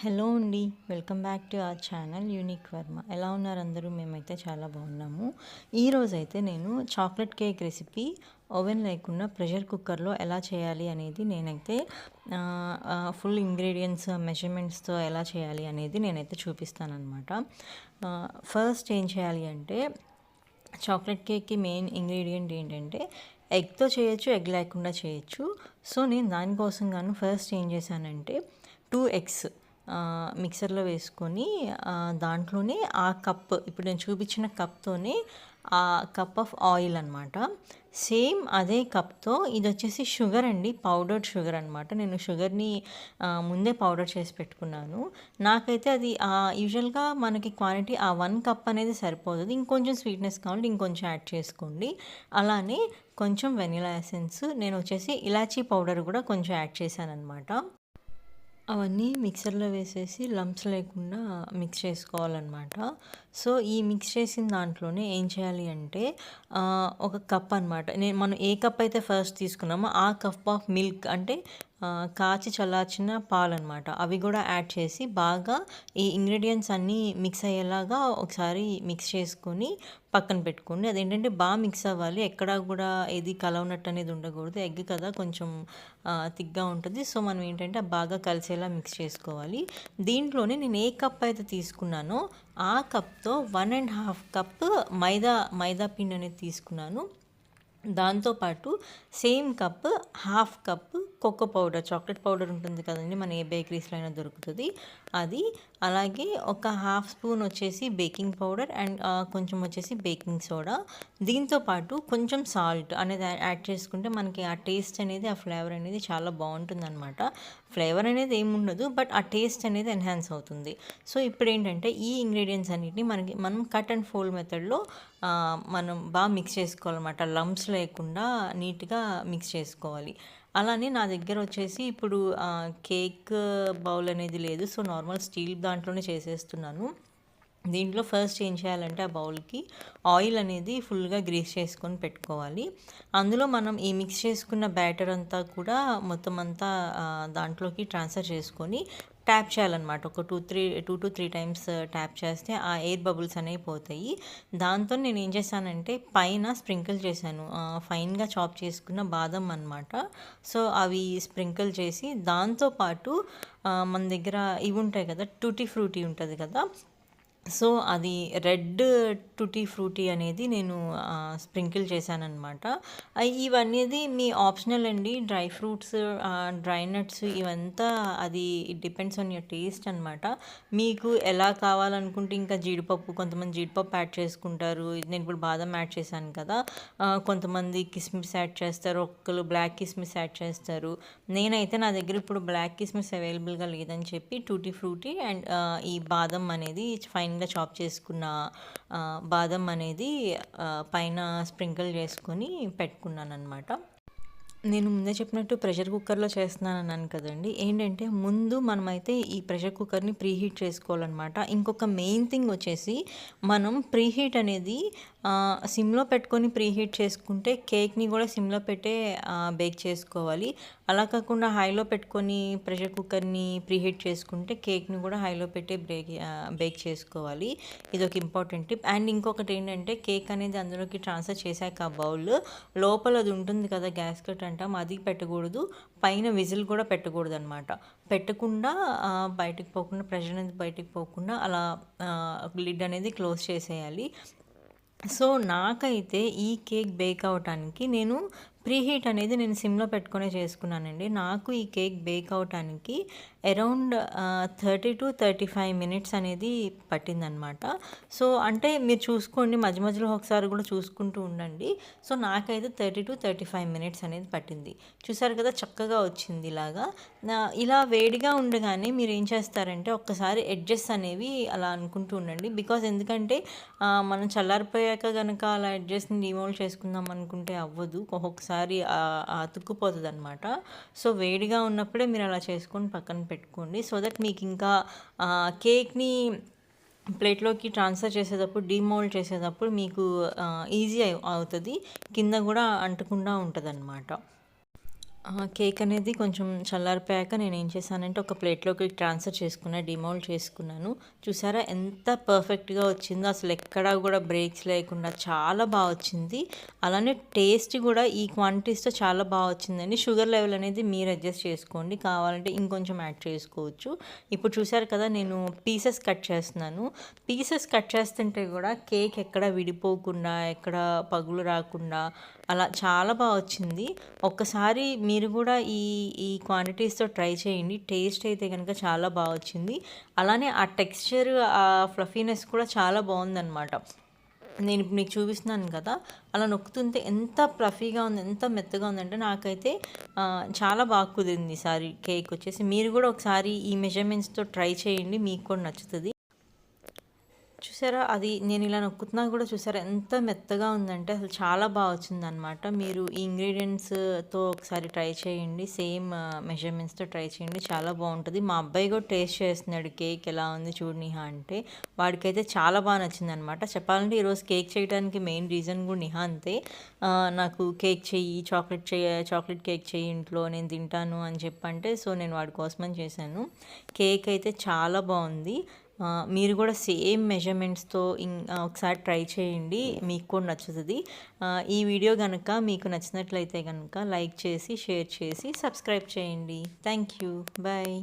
Hello అండి welcome back to our channel unique Varma. ఎలా ఉన్నారు అందరూ? మేమైతే చాలా బాగున్నాము. ఈరోజు అయితే నేను చాక్లెట్ కేక్ రెసిపీ ఓవెన్ లేకుండా ప్రెషర్ కుక్కర్లో ఎలా చేయాలి అనేది నేనైతే ఫుల్ ఇంగ్రీడియంట్స్ మెజర్మెంట్స్తో ఎలా చేయాలి అనేది నేనైతే చూపిస్తానమాట ఫస్ట్ ఏం చేయాలి అంటే చాక్లెట్ కేక్కి మెయిన్ ఇంగ్రీడియంట్ ఏంటంటే ఎగ్తో చేయొచ్చు ఎగ్ లేకుండా చేయొచ్చు. సో నేను దానికోసం గాను ఫస్ట్ ఏం చేశానంటే టూ ఎగ్స్ మిక్సర్లో వేసుకొని దాంట్లోనే ఆ కప్ ఇప్పుడు నేను చూపించిన కప్తోనే ఆ కప్ ఆఫ్ ఆయిల్ అనమాట సేమ్ అదే కప్తో ఇది వచ్చేసి షుగర్ అండి పౌడర్డ్ షుగర్ అనమాట నేను షుగర్ని ముందే పౌడర్ చేసి పెట్టుకున్నాను. నాకైతే అది యూజువల్గా మనకి క్వాంటిటీ ఆ వన్ కప్ అనేది సరిపోతుంది ఇంకొంచెం స్వీట్నెస్ కావాలంటే ఇంకొంచెం యాడ్ చేసుకోండి. అలానే కొంచెం వెనిలా ఎసెన్స్ నేను వచ్చేసి ఇలాచీ పౌడర్ కూడా కొంచెం యాడ్ చేశాను అనమాట అవన్నీ మిక్సర్లో వేసేసి లంప్స్ లేకుండా మిక్స్ చేసుకోవాలన్నమాట. సో ఈ మిక్స్ చేసిన దాంట్లోనే ఏం చేయాలి అంటే ఒక కప్ అనమాట నేను మనం ఏ కప్ అయితే ఫస్ట్ తీసుకున్నామో ఆ కప్ ఆఫ్ మిల్క్ అంటే కాచి చల్లార్చిన పాలు అనమాట అవి కూడా యాడ్ చేసి బాగా ఈ ఇంగ్రీడియంట్స్ అన్నీ మిక్స్ అయ్యేలాగా ఒకసారి మిక్స్ చేసుకొని పక్కన పెట్టుకోండి. అదేంటంటే బాగా మిక్స్ అవ్వాలి. ఎక్కడా కూడా ఏది కలవనట్టు అనేది ఉండకూడదు. ఎగ్ కదా కొంచెం థిక్గా ఉంటుంది. సో మనం ఏంటంటే బాగా కలిసేలా మిక్స్ చేసుకోవాలి. దీంట్లోనే నేను ఏ కప్ అయితే తీసుకున్నానో ఆ కప్తో వన్ అండ్ హాఫ్ కప్ మైదా మైదా పిండి అనేది తీసుకున్నాను. దాంతోపాటు same cup half cup cocoa powder chocolate powder ఉంటుంది కదండి మన ఏ బేకరీస్లో అయినా దొరుకుతుంది. అది అలాగే ఒక హాఫ్ స్పూన్ వచ్చేసి బేకింగ్ పౌడర్ అండ్ కొంచెం వచ్చేసి బేకింగ్ సోడా. దీంతో పాటు కొంచెం సాల్ట్ అనేది యాడ్ చేసుకుంటే మనకి ఆ టేస్ట్ అనేది ఆ ఫ్లేవర్ అనేది చాలా బాగుంటుంది అనమాట ఫ్లేవర్ అనేది ఏముండదు బట్ ఆ టేస్ట్ అనేది ఎన్హాన్స్ అవుతుంది. సో ఇప్పుడు ఏంటంటే ఈ ఇంగ్రీడియంట్స్ అన్నిటిని మనకి మనం కట్ అండ్ ఫోల్డ్ మెథడ్లో మనం బాగా మిక్స్ చేసుకోవాలన్నమాట. లంప్స్ లేకుండా నీట్గా మిక్స్ చేసుకోవాలి. అలానే నా దగ్గర వచ్చేసి ఇప్పుడు కేక్ బౌల్ అనేది లేదు. సో నార్మల్ స్టీల్ దాంట్లోనే చేసేస్తున్నాను. దీంట్లో ఫస్ట్ ఏం చేయాలంటే ఆ బౌల్కి ఆయిల్ అనేది ఫుల్గా గ్రీస్ చేసుకొని పెట్టుకోవాలి. అందులో మనం ఈ మిక్స్ చేసుకున్న బ్యాటర్ అంతా కూడా మొత్తం అంతా దాంట్లోకి ట్రాన్స్ఫర్ చేసుకొని ట్యాప్ చేయాలన్నమాట. ఒక two three two to three times uh, tap చేస్తే ఆ ఎయిర్ బబుల్స్ అనేవి పోతాయి. దాంతో నేను ఏం చేశానంటే పైన స్ప్రింకిల్ చేశాను. ఫైన్గా చాప్ చేసుకున్న బాదం అనమాట సో అవి స్ప్రింకిల్ చేసి దాంతోపాటు మన దగ్గర ఇవి ఉంటాయి కదా టూటీ ఫ్రూటీ ఉంటుంది కదా సో అది రెడ్ టుటీ ఫ్రూటీ అనేది నేను స్ప్రింకిల్ చేశానమాట ఇవన్నీ మీ ఆప్షనల్ అండి. డ్రై ఫ్రూట్స్ డ్రై నట్స్ ఇవంతా అది డిపెండ్స్ ఆన్ యూర్ టేస్ట్ అనమాట మీకు ఎలా కావాలనుకుంటే ఇంకా జీడిపప్పు కొంతమంది జీడిపప్పు యాడ్ చేసుకుంటారు. నేను ఇప్పుడు బాదం యాడ్ చేశాను కదా. కొంతమంది కిస్మిస్ యాడ్ చేస్తారు. ఒక్కరు బ్లాక్ కిస్మిస్ యాడ్ చేస్తారు. నేనైతే నా దగ్గర ఇప్పుడు బ్లాక్ కిస్మిస్ అవైలబుల్గా లేదని చెప్పి టూటీ ఫ్రూటీ అండ్ ఈ బాదం అనేది ఫైన్ ఫైన్గా చాప్ చేసుకున్న బాదం అనేది పైన స్ప్రింకిల్ చేసుకొని పెట్టుకున్నాను అనమాట నేను ముందే చెప్పినట్టు ప్రెషర్ కుక్కర్లో చేస్తున్నాను అన్నాను కదండి. ఏంటంటే ముందు మనమైతే ఈ ప్రెషర్ కుక్కర్ని ప్రీహీట్ చేసుకోవాలన్నమాట. ఇంకొక మెయిన్ థింగ్ వచ్చేసి మనం ప్రీహీట్ అనేది సిమ్లో పెట్టుకొని ప్రీహీట్ చేసుకుంటే కేక్ని కూడా సిమ్లో పెట్టే బేక్ చేసుకోవాలి. అలా కాకుండా హైలో పెట్టుకొని ప్రెషర్ కుక్కర్ని ప్రీహీట్ చేసుకుంటే కేక్ని కూడా హైలో పెట్టే బ్రేక్ బేక్ చేసుకోవాలి. ఇది ఒక ఇంపార్టెంట్ టిప్. అండ్ ఇంకొకటి ఏంటంటే కేక్ అనేది అందులోకి ట్రాన్స్ఫర్ చేశాక ఆ బౌల్ లోపల అది ఉంటుంది కదా గ్యాస్ కట్ అంటాం. అది పెట్టకూడదు. పైన విజిల్ కూడా పెట్టకూడదు అనమాట పెట్టకుండా బయటకు పోకుండా ప్రెషర్ అనేది బయటకు పోకుండా అలా లిడ్ అనేది క్లోజ్ చేసేయాలి. సో నాకైతే ఈ కేక్ బేక్ అవటానికి నేను ప్రీహీట్ అనేది నేను సిమ్లో పెట్టుకునే చేసుకున్నానండి. నాకు ఈ కేక్ బేక్ అవటానికి around thirty to thirty five minutes అనేది పట్టిందనమాట. సో అంటే మీరు చూసుకోండి మధ్య మధ్యలో ఒకసారి కూడా చూసుకుంటూ ఉండండి. సో నాకైతే thirty to thirty five minutes అనేది పట్టింది. చూసారు కదా చక్కగా వచ్చింది ఇలాగా. ఇలా వేడిగా ఉండగానే మీరు ఏం చేస్తారంటే ఒక్కసారి ఎడ్జెస్ అనేవి అలా అనుకుంటూ ఉండండి. బికాజ్ ఎందుకంటే మనం చల్లారిపోయాక కనుక అలా ఎడ్జెస్ని డిమోల్డ్ చేసుకుందాం అనుకుంటే అవ్వదు. ఒక్కొక్కసారి ఒకసారి అతుక్కుపోతుంది అనమాట సో వేడిగా ఉన్నప్పుడే మీరు అలా చేసుకొని పక్కన పెట్టుకోండి. సో దట్ మీకు ఇంకా కేక్ని ప్లేట్లోకి ట్రాన్స్ఫర్ చేసేటప్పుడు డిమోల్డ్ చేసేటప్పుడు మీకు ఈజీ అవుతుంది. కింద కూడా అంటకుండా ఉంటుంది అనమాట కేక్ అనేది కొంచెం చల్లారిపోయాక నేను ఏం చేశానంటే ఒక ప్లేట్‌లోకి ట్రాన్స్‌ఫర్ చేసుకున్నా. డిమోల్డ్ చేసుకున్నాను. చూసారా ఎంత పర్ఫెక్ట్‌గా వచ్చిందో అసలు ఎక్కడా కూడా బ్రేక్స్ లేకుండా చాలా బాగా వచ్చింది. అలానే టేస్ట్ కూడా ఈ క్వాంటిటీస్‌తో చాలా బాగా వచ్చిందండి. షుగర్ లెవెల్ అనేది మీరు అడ్జస్ట్ చేసుకోండి. కావాలంటే ఇంకొంచెం యాడ్ చేసుకోవచ్చు. ఇప్పుడు చూసారు కదా నేను పీసెస్ కట్ చేస్తున్నాను. పీసెస్ కట్ చేస్తుంటే కూడా కేక్ ఎక్కడ విడిపోకుండా, ఎక్కడ పగులు రాకుండా అలా చాలా బాగా వచ్చింది. ఒక్కసారి మీరు కూడా ఈ ఈ క్వాంటిటీస్‌తో ట్రై చేయండి. టేస్ట్ అయితే కనుక చాలా బాగా వచ్చింది. అలానే ఆ టెక్స్చర్, ఆ ఫ్లఫీనెస్ కూడా చాలా బాగుందన్నమాట నేను ఇప్పుడు మీకు చూపిస్తున్నాను కదా! అలా నొక్కుతుంటే ఎంత ఫ్లఫీగా ఉంది, ఎంత మెత్తగా ఉందంటే నాకైతే చాలా బాగా కుదిరింది ఈసారి కేక్ వచ్చేసి. మీరు కూడా ఒకసారి ఈ మెజర్‌మెంట్స్‌తో ట్రై చేయండి. మీకు కూడా నచ్చుతుంది చూసారా అది నేను ఇలా నొక్కుతున్నా కూడా చూసారా ఎంత మెత్తగా ఉందంటే అసలు చాలా బాగా వచ్చిందనమాట. మీరు ఈ ఇంగ్రీడియంట్స్తో ఒకసారి ట్రై చేయండి. సేమ్ మెజర్‌మెంట్స్‌తో ట్రై చేయండి. చాలా బాగుంటుంది మా అబ్బాయి కూడా టేస్ట్ చేస్తున్నాడు. కేక్ ఎలా ఉంది చూడు నిహా అంటే. వాడికైతే చాలా బాగా నచ్చిందనమాట. చెప్పాలంటే ఈరోజు కేక్ చేయడానికి మెయిన్ రీజన్ కూడా నిహా అంతే. నాకు కేక్ చెయ్యి, చాక్లెట్ చెయ్యి చాక్లెట్ కేక్ చెయ్యి ఇంట్లో నేను తింటాను అని చెప్పంటే సో నేను వాడి కోసమని చేశాను. కేక్ అయితే చాలా బాగుంది మీరు కూడా సేమ్ మెజర్‌మెంట్స్‌తో ఒకసారి ట్రై చేయండి. మీకు కూడా నచ్చుతుంది ఈ వీడియో కనుక మీకు నచ్చినట్లయితే కనుక లైక్ చేసి, షేర్ చేసి, సబ్స్క్రైబ్ చేయండి. Thank you. బాయ్